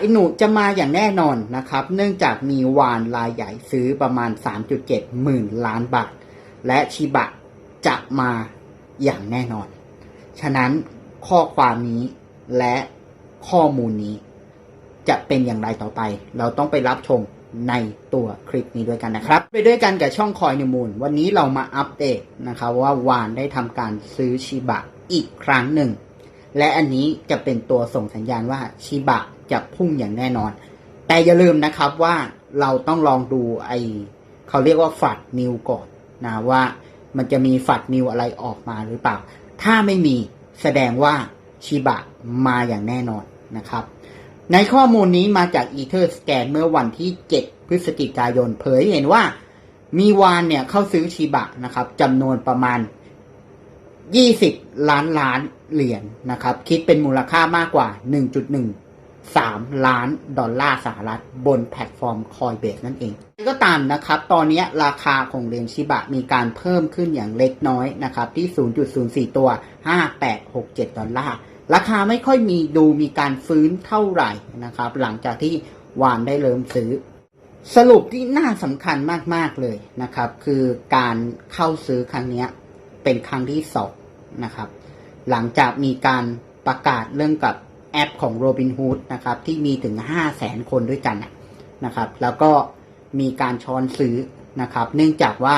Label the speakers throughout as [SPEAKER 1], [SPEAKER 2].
[SPEAKER 1] อินุจะมาอย่างแน่นอนนะครับ เนื่องจากมีวานรายใหญ่ซื้อประมาณ 3.7 หมื่นล้านบาท และชิบะจะมาอย่างแน่นอน ฉะนั้นข้อความนี้และข้อมูลนี้ จะเป็นอย่างไรต่อไป เราต้องไปรับชมในตัวคลิปนี้ด้วยกันนะครับ ไปด้วยกันกับช่องคอยนิมูล วันนี้เรามาอัปเดตนะครับว่าวานได้ทำการซื้อชิบะอีกครั้งหนึ่ง และอันนี้จะเป็นตัวส่งสัญญาณว่าชิบะ จะพุ่งอย่างแน่นอน แต่อย่าลืมนะครับว่าเราต้องลองดูไอเขาเรียกว่าฝัดนิวก่อนนะว่ามันจะมีฝัดนิวอะไรออกมาหรือเปล่า ถ้าไม่มีแสดงว่าชิบะมาอย่างแน่นอนนะครับ ในข้อมูลนี้มาจาก Ether Scan เมื่อวันที่ 7 พฤศจิกายน เผยเห็นว่ามีวานเนี่ยเข้าซื้อชิบะนะครับจำนวนประมาณ 20 ล้านล้านเหรียญนะครับ คิดเป็นมูลค่ามากกว่า 3 ล้านดอลลาร์สหรัฐ บนแพลตฟอร์ม Coinbase นั่นเอง ก็ตามนะครับ ตอนนี้ราคาของเหรียญชิบะมีการเพิ่มขึ้นอย่างเล็กน้อยนะครับที่ 0.04 ตัว 5867 ดอลลาร์ ราคาไม่ค่อยมีดูมีการฟื้นเท่าไหร่นะครับ หลังจากที่วานได้เริ่มซื้อ สรุปที่น่าสำคัญมาก ๆ เลยนะครับ คือการเข้าซื้อครั้งนี้เป็นครั้งที่สองนะครับ หลังจากมีการประกาศเรื่องกับ แอปของ Robinhood นะครับที่มีถึง 5 0 0แสนคนด้วยกันนะครับ แล้วก็มีการช้อนซื้อนะครับ เนื่องจากว่า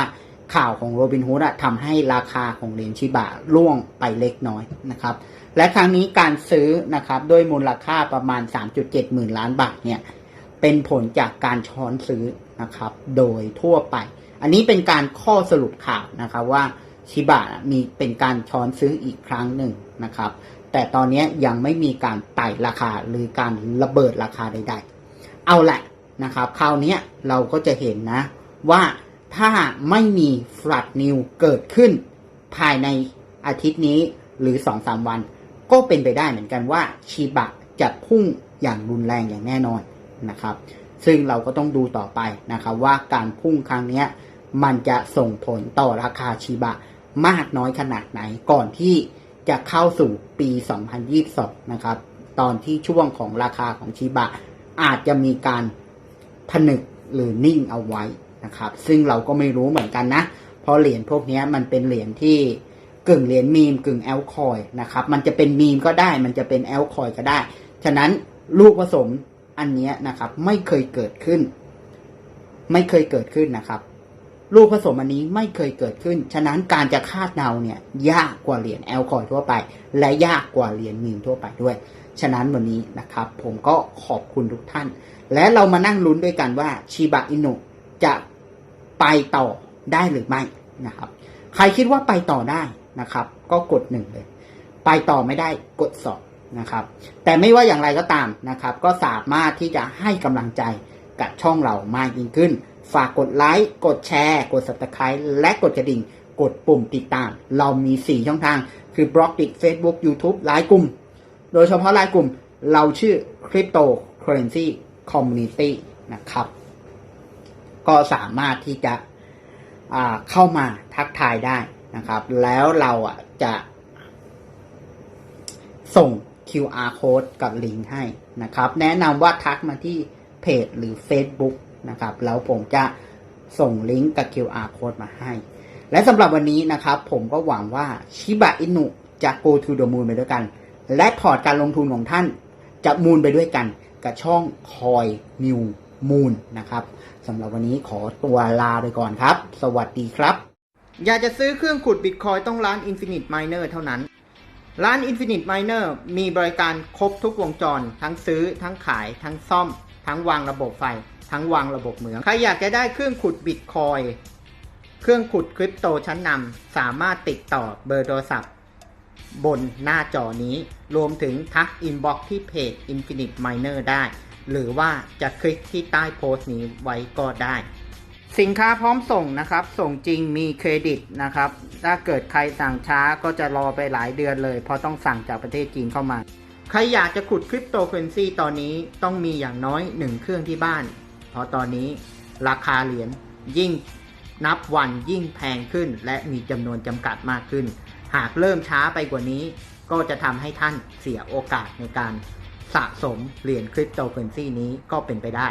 [SPEAKER 1] ข่าวของ Robinhood อะทำให้ราคาของเหรียญชิบะร่วงไปเล็กน้อยนะครับ และครั้งนี้การซื้อนะครับด้วยมูลค่าประมาณ 3.7 หมื่นล้านบาทเนี่ยเป็นผลจากการช้อนซื้อนะครับ โดยทั่วไป อันนี้เป็นการข้อสรุปข่าวนะครับว่าชิบะมีเป็นการช้อนซื้ออีกครั้งหนึ่งนะครับ แต่ตอนนี้ยังไม่มีการไต่ราคาหรือการระเบิดราคาใด ๆ เอาแหละนะครับคราวนี้เราก็จะเห็นนะว่าถ้าไม่มีฟลัดนิวเกิดขึ้น ภายในอาทิตย์นี้หรือ 2-3 วัน ก็เป็นไปได้เหมือนกันว่าชีบะจะพุ่งอย่างรุนแรงอย่างแน่นอนนะครับ ซึ่งเราก็ต้องดูต่อไปนะครับว่าการพุ่งครั้งนี้มันจะส่งผลต่อราคาชีบะมากน้อยขนาดไหนก่อนที่ จะเข้าสู่ปี 2022 นะครับ ตอนที่ช่วงของราคาของชีบะ อาจจะมีการผนึกหรือนิ่งเอาไว้นะครับ ซึ่งเราก็ไม่รู้เหมือนกันนะ เพราะเหรียญพวกนี้มันเป็นเหรียญที่กึ่งเหรียญมีมกึ่งแอลคอยนะครับ มันจะเป็นมีมก็ได้ มันจะเป็นแอลคอยก็ได้ ฉะนั้นลูกผสมอันนี้นะครับ ไม่เคยเกิดขึ้น ไม่เคยเกิดขึ้นนะครับ ลูกผสมอันนี้ไม่เคยเกิดขึ้น ฉะนั้นการจะคาดเดาเนี่ยยากกว่าเหรียญแอลคอยทั่วไป และยากกว่าเหรียญมีมทั่วไปด้วย ฉะนั้นวันนี้นะครับ ผมก็ขอบคุณทุกท่าน และเรามานั่งลุ้นด้วยกันว่าชิบะอินุจะไปต่อได้หรือไม่นะครับ ใครคิดว่าไปต่อได้นะครับ ก็กดหนึ่งเลย ไปต่อไม่ได้กดสองนะครับ แต่ไม่ว่าอย่างไรก็ตามนะครับ ก็สามารถที่จะให้กำลังใจกับช่องเรามากยิ่งขึ้น ฝากกดไลค์ กดแชร์ กด subscribe และกดกระดิ่ง กดปุ่มติดตาม เรามี 4 ช่องทาง คือบล็อกดิ Facebook YouTube ไลน์กลุ่ม โดยเฉพาะไลน์กลุ่ม เราชื่อ Crypto Currency Community นะครับ ก็สามารถที่จะเข้ามาทักทายได้นะครับ แล้วเราอะจะ ส่ง QR code กับลิงก์ให้นะครับ แนะนำว่าทักมาที่เพจหรือ Facebook นะครับ แล้วผมจะส่งลิงก์กับ QR code มาให้ และสำหรับวันนี้นะครับ ผมก็หวังว่าชิบะอินุจะ go to the moon ไปด้วยกัน และพอร์ตการลงทุนของท่านจะมูนไปด้วยกัน กับช่องคอยนิวมูนนะครับสำหรับวันนี้ขอตัวลาไปก่อนครับ สวัสดีครับ อยากจะซื้อเครื่องขุดบิตคอยต้องร้าน Infinite Miner เท่านั้น ร้าน Infinite Miner มีบริการครบทุกวงจร ทั้งซื้อทั้งขายทั้งซ่อม ทั้งวางระบบไฟ ทั้งวางระบบเหมือง ใครอยากจะได้เครื่องขุดบิตคอยเครื่องขุดคริปโตชั้นนำสามารถติดต่อเบอร์โทรศัพท์ บนหน้าจอนี้ รวมถึงทักอินบ็อกที่เพจ Infinite Miner ได้ หรือว่าจะคลิกที่ใต้โพสต์นี้ไว้ก็ได้ สินค้าพร้อมส่งนะครับ ส่งจริงมีเครดิตนะครับ ถ้าเกิดใครสั่งช้าก็จะรอไปหลายเดือนเลย เพราะต้องสั่งจากประเทศจีนเข้ามา ใครอยากจะขุดคริปโตเคอเรนซีตอนนี้ต้องมีอย่างน้อยหนึ่งเครื่องที่บ้าน เพราะตอนนี้ราคาเหรียญยิ่งนับวันยิ่งแพงขึ้น และมีจำนวนจำกัดมากขึ้น หากเริ่มช้าไปกว่านี้ ก็จะทำให้ท่านเสียโอกาสในการสะสมเหรียญคริปโตเคอเรนซีนี้ก็เป็นไปได้